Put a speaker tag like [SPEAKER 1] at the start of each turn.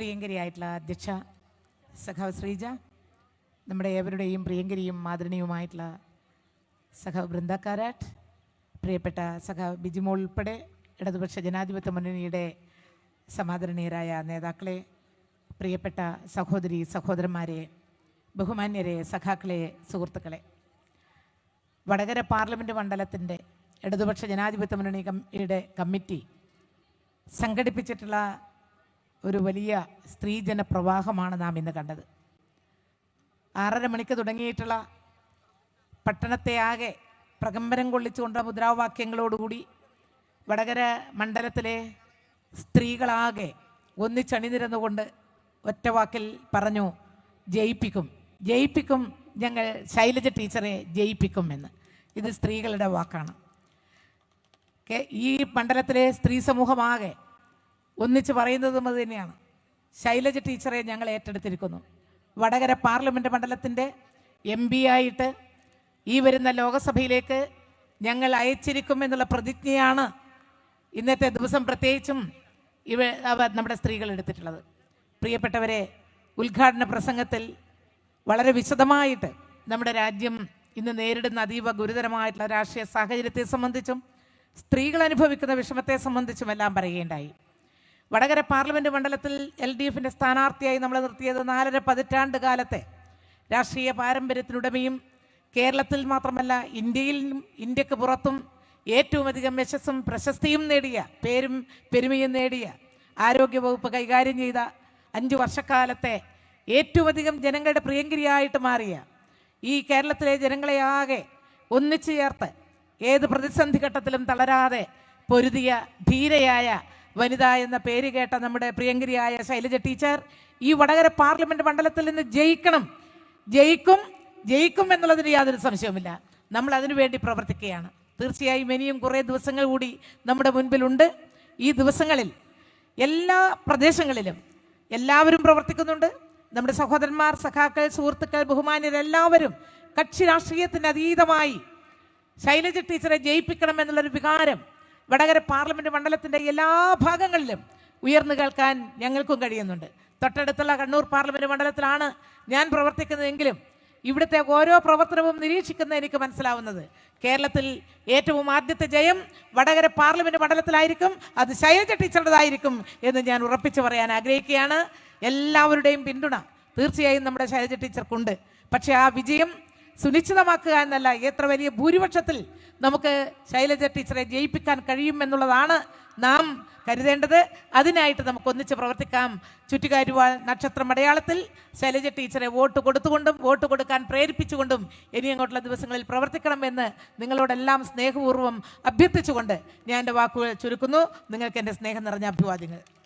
[SPEAKER 1] പ്രിയങ്കരിയായിട്ടുള്ള അധ്യക്ഷ സഖാവ് ശ്രീജ നമ്മുടെ ഏവരുടെയും പ്രിയങ്കരിയും മാതൃണിയുമായിട്ടുള്ള സഖാവ് ബൃന്ദ കാരാട്ട് പ്രിയപ്പെട്ട സഖാവ് ബിജിമോൾ ഉൾപ്പെടെ ഇടതുപക്ഷ ജനാധിപത്യ മുന്നണിയുടെ സമാദരണീയരായ നേതാക്കളെ പ്രിയപ്പെട്ട സഹോദരി സഹോദരന്മാരെ ബഹുമാന്യരെ സഖാക്കളെ സുഹൃത്തുക്കളെ. വടകര പാർലമെന്റ് മണ്ഡലത്തിന്റെ ഇടതുപക്ഷ ജനാധിപത്യ മുന്നണി കമ്മിയുടെ കമ്മിറ്റി സംഘടിപ്പിച്ചിട്ടുള്ള ഒരു വലിയ സ്ത്രീജന പ്രവാഹമാണ് നാം ഇന്ന് കണ്ടത്. ആറര മണിക്ക് തുടങ്ങിയിട്ടുള്ള പട്ടണത്തെ ആകെ പ്രകമ്പനം കൊള്ളിച്ചുകൊണ്ട് മുദ്രാവാക്യങ്ങളോടുകൂടി വടകര മണ്ഡലത്തിലെ സ്ത്രീകളാകെ ഒന്നിച്ചണിനിരന്നുകൊണ്ട് ഒറ്റവാക്കിൽ പറഞ്ഞു ജയിപ്പിക്കും ജയിപ്പിക്കും ഞങ്ങൾ ശൈലജ ടീച്ചറെ ജയിപ്പിക്കും എന്ന്. ഇത് സ്ത്രീകളുടെ വാക്കാണ്. ഈ മണ്ഡലത്തിലെ സ്ത്രീ സമൂഹമാകെ ഒന്നിച്ച് പറയുന്നതും അത് തന്നെയാണ്. ശൈലജ ടീച്ചറെ ഞങ്ങൾ ഏറ്റെടുത്തിരിക്കുന്നു. വടകര പാർലമെന്റ് മണ്ഡലത്തിന്റെ എം പി ആയിട്ട് ഈ വരുന്ന ലോകസഭയിലേക്ക് ഞങ്ങൾ അയച്ചിരിക്കും എന്നുള്ള പ്രതിജ്ഞയാണ് ഇന്നത്തെ ദിവസം പ്രത്യേകിച്ചും ഇവ നമ്മുടെ സ്ത്രീകൾ എടുത്തിട്ടുള്ളത്. പ്രിയപ്പെട്ടവരെ ഉദ്ഘാടന പ്രസംഗത്തിൽ വളരെ വിശദമായിട്ട് നമ്മുടെ രാജ്യം ഇന്ന് നേരിടുന്ന അതീവ ഗുരുതരമായിട്ടുള്ള രാഷ്ട്രീയ സാഹചര്യത്തെ സംബന്ധിച്ചും സ്ത്രീകൾ അനുഭവിക്കുന്ന വിഷമത്തെ സംബന്ധിച്ചുമെല്ലാം പറയുകയുണ്ടായി. വടകര പാർലമെന്റ് മണ്ഡലത്തിൽ എൽ ഡി എഫിന്റെ സ്ഥാനാർത്ഥിയായി നമ്മൾ നിർത്തിയത് നാലര പതിറ്റാണ്ട് കാലത്തെ രാഷ്ട്രീയ പാരമ്പര്യത്തിനുടമയും കേരളത്തിൽ മാത്രമല്ല ഇന്ത്യയിലും ഇന്ത്യയ്ക്ക് പുറത്തും ഏറ്റവും അധികം യശസ്സും പ്രശസ്തിയും നേടിയ പേരും പെരുമയും നേടിയ ആരോഗ്യവകുപ്പ് കൈകാര്യം ചെയ്ത അഞ്ചു വർഷക്കാലത്തെ ഏറ്റവും അധികം ജനങ്ങളുടെ പ്രിയങ്കരിയായിട്ട് മാറിയ ഈ കേരളത്തിലെ ജനങ്ങളെ ആകെ ഒന്നിച്ചു ചേർത്ത് ഏത് പ്രതിസന്ധി ഘട്ടത്തിലും തളരാതെ പൊരുതിയ ധീരയായ വനിത എന്ന പേര് കേട്ട നമ്മുടെ പ്രിയങ്കരിയായ ശൈലജ ടീച്ചർ ഈ വടകര പാർലമെന്റ് മണ്ഡലത്തിൽ നിന്ന് ജയിക്കണം. ജയിക്കും ജയിക്കും എന്നുള്ളതിന് യാതൊരു സംശയവുമില്ല. നമ്മൾ അതിനുവേണ്ടി പ്രവർത്തിക്കുകയാണ്. തീർച്ചയായും ഇനിയും കുറേ ദിവസങ്ങൾ കൂടി നമ്മുടെ മുൻപിലുണ്ട്. ഈ ദിവസങ്ങളിൽ എല്ലാ പ്രദേശങ്ങളിലും എല്ലാവരും പ്രവർത്തിക്കുന്നുണ്ട്. നമ്മുടെ സഹോദരന്മാർ സഖാക്കൾ സുഹൃത്തുക്കൾ ബഹുമാന്യരെല്ലാവരും കക്ഷി രാഷ്ട്രീയത്തിന് അതീതമായി ശൈലജ ടീച്ചറെ ജയിപ്പിക്കണം എന്നുള്ളൊരു വികാരം വടകര പാർലമെന്റ് മണ്ഡലത്തിന്റെ എല്ലാ ഭാഗങ്ങളിലും ഉയർന്നു കേൾക്കാൻ ഞങ്ങൾക്കും കഴിയുന്നുണ്ട്. തൊട്ടടുത്തുള്ള കണ്ണൂർ പാർലമെന്റ് മണ്ഡലത്തിലാണ് ഞാൻ പ്രവർത്തിക്കുന്നതെങ്കിലും ഇവിടുത്തെ ഓരോ പ്രവർത്തനവും നിരീക്ഷിക്കുന്ന എനിക്ക് മനസ്സിലാവുന്നത്. കേരളത്തിൽ ഏറ്റവും ആദ്യത്തെ ജയം വടകര പാർലമെന്റ് മണ്ഡലത്തിലായിരിക്കും അത് ശൈലജ ടീച്ചറുടേതായിരിക്കും എന്ന് ഞാൻ ഉറപ്പിച്ചു പറയാൻ ആഗ്രഹിക്കുകയാണ്. എല്ലാവരുടെയും പിന്തുണ തീർച്ചയായും നമ്മുടെ ശൈലജ ടീച്ചർക്കുണ്ട്. പക്ഷേ ആ വിജയം സുനിശ്ചിതമാക്കുക എന്നല്ല എത്ര വലിയ ഭൂരിപക്ഷത്തിൽ നമുക്ക് ശൈലജ ടീച്ചറെ ജയിപ്പിക്കാൻ കഴിയും എന്നുള്ളതാണ് നാം കരുതേണ്ടത്. അതിനായിട്ട് നമുക്ക് ഒന്നിച്ച് പ്രവർത്തിക്കാം. ചുറ്റുകാരുവാൾ നക്ഷത്ര മലയാളത്തിൽ ശൈലജ ടീച്ചറെ വോട്ട് കൊടുത്തുകൊണ്ടും വോട്ട് കൊടുക്കാൻ പ്രേരിപ്പിച്ചുകൊണ്ടും ഇനി അങ്ങോട്ടുള്ള ദിവസങ്ങളിൽ പ്രവർത്തിക്കണമെന്ന് നിങ്ങളോടെല്ലാം സ്നേഹപൂർവം അഭ്യർത്ഥിച്ചുകൊണ്ട് ഞാൻ എന്റെ വാക്കുകൾ ചുരുക്കുന്നു. നിങ്ങൾക്ക് എന്റെ സ്നേഹം നിറഞ്ഞ അഭിവാദ്യങ്ങൾ.